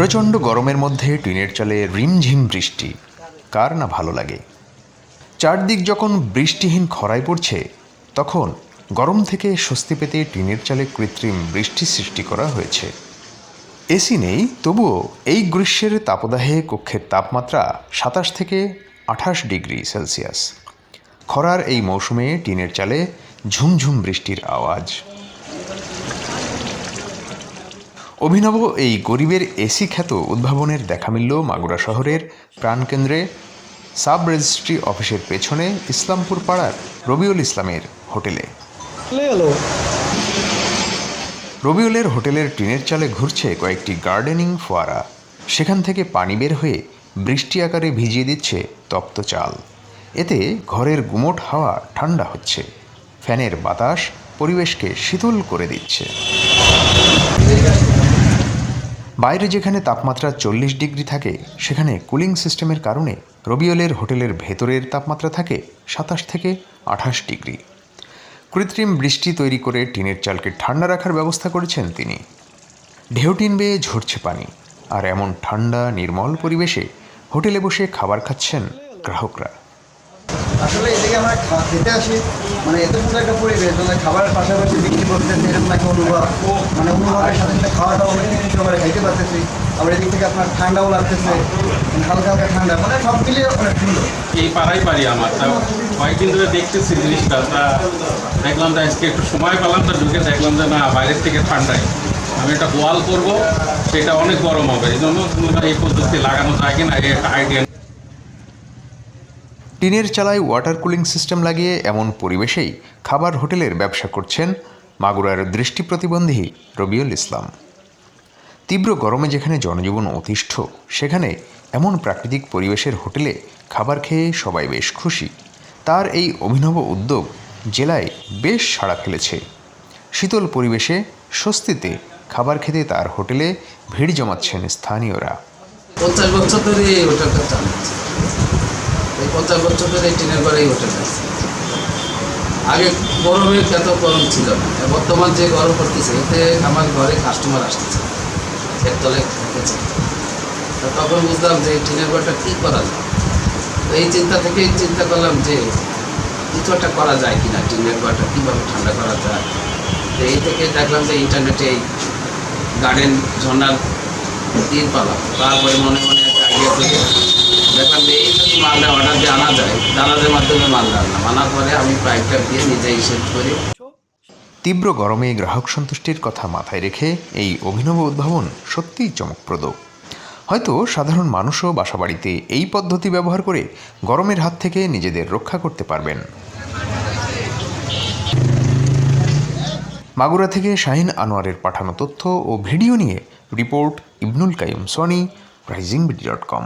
প্রচণ্ড গরমের মধ্যে টিনের চালে রিমঝিম বৃষ্টি। কার না ভালো লাগে? চারদিক যখন বৃষ্টিহীন খরায় পড়ছে, তখন গরম থেকে স্বস্তি পেতে টিনের চালে কৃত্রিম বৃষ্টি সৃষ্টি করা হয়েছে। এসি নেই, তবুও এই গ্রীষ্মের তাপদাহে কক্ষের তাপমাত্রা সাতাশ থেকে আঠাশ ডিগ্রি সেলসিয়াস। খরার এই মৌসুমে টিনের চালে ঝুমঝুম বৃষ্টির আওয়াজ। অভিনব এই গরিবের এসি খ্যাত উদ্ভাবনের দেখা মিলল মাগুরা শহরের প্রাণকেন্দ্রে সাব রেজিস্ট্রি অফিসের পেছনে ইসলামপুর পাড়ার রবিউল ইসলামের হোটেলে। রবিউলের হোটেলের টিনের চালে ঘুরছে কয়েকটি গার্ডেনিং ফোয়ারা। সেখান থেকে পানি বের হয়ে বৃষ্টি আকারে ভিজিয়ে দিচ্ছে তপ্ত চাল। এতে ঘরের গুমোট হাওয়া ঠান্ডা হচ্ছে। ফ্যানের বাতাস পরিবেশকে শীতল করে দিচ্ছে। বাইরে যেখানে তাপমাত্রা চল্লিশ ডিগ্রি থাকে, সেখানে কুলিং সিস্টেমের কারণে রবিওলের হোটেলের ভেতরের তাপমাত্রা থাকে সাতাশ থেকে আঠাশ ডিগ্রি। কৃত্রিম বৃষ্টি তৈরি করে টিনের চালকে ঠান্ডা রাখার ব্যবস্থা করেছেন তিনি। ঢেউ টিন বেয়ে ঝরছে পানি, আর এমন ঠান্ডা, নির্মল পরিবেশে হোটেলে বসে খাবার খাচ্ছেন গ্রাহকরা। আসলে এদিকে আমরা খেতে আসি। মানে এত সুন্দর একটা পরিবেশ মানে খাবারের পাশাপাশি বিক্রি করতেছে, এরকম একটা অনুভব। মানে অনুভবের সাথে সাথে খাওয়াটাও অনেক কিছু করে খাইতে পারতেছি। আবার এদিক থেকে আপনার ঠান্ডাও লাগতেছে। হালকা হালকা ঠান্ডা। মানে সব মিলিয়ে অনেক সুন্দর। এই পাড়াই পারি আমার। কয়েকদিন ধরে দেখতেছি জিনিসটা। তা দেখলাম যে আজকে একটু সময় পেলাম, তো ঢুকে দেখলাম যে না, বাইরের থেকে ঠান্ডায়। আমি একটা ওয়াল করব, সেটা অনেক গরম হবে। এই জন্য এই পদ্ধতি লাগানো যায় কিনা একটা আইডিয়া টিনের চালায় ওয়াটার কুলিং সিস্টেম লাগিয়ে এমন পরিবেশেই খাবার হোটেলের ব্যবসা করছেন মাগুরার দৃষ্টি প্রতিবন্ধী রবিউল ইসলাম। তীব্র গরমে যেখানে জনজীবন অতিষ্ঠ, সেখানে এমন প্রাকৃতিক পরিবেশের হোটেলে খাবার খেয়ে সবাই বেশ খুশি। তার এই অভিনব উদ্যোগ জেলায় বেশ সাড়া ফেলেছে। শীতল পরিবেশে স্বস্তিতে খাবার খেতে তার হোটেলে ভিড় জমাচ্ছেন স্থানীয়রা। পঞ্চাশ বছর ধরে এই পঞ্চাশ বছর ধরে এই টিনের ঘরে এই হোটেল আছে আগে গরমে এত গরম ছিল না। বর্তমান যে গরম পড়তেছে, এতে আমার ঘরে কাস্টমার আসতেছে। এর তলে খেতেছে তখন বুঝলাম যে এই টিনের ঘরটা কী করা যায়? তো এই চিন্তা থেকেই চিন্তা করলাম যে কিছু একটা করা যায় কিনা টিনের ঘরটা, কীভাবে ঠান্ডা করা যায়? তো এই থেকে দেখলাম যে ইন্টারনেটে এই গার্ডেন ঝর্ণার তিন পালা তারপরে মনে মনে একটা আইডিয়া থেকে যে অর্ডার দিয়ে আনা যায় দালালের মাধ্যমে মাল আমি দিয়ে করি। তীব্র গরমে গ্রাহক সন্তুষ্টির কথা মাথায় রেখে এই অভিনব উদ্ভাবন সত্যিই চমকপ্রদ। হয়তো সাধারণ মানুষও বাসাবাড়িতে এই পদ্ধতি ব্যবহার করে গরমের হাত থেকে নিজেদের রক্ষা করতে পারবেন। মাগুরা থেকে শাহিন আনোয়ারের পাঠানো তথ্য ও ভিডিও নিয়ে report Ibnul Kaim Sony Rising dot com.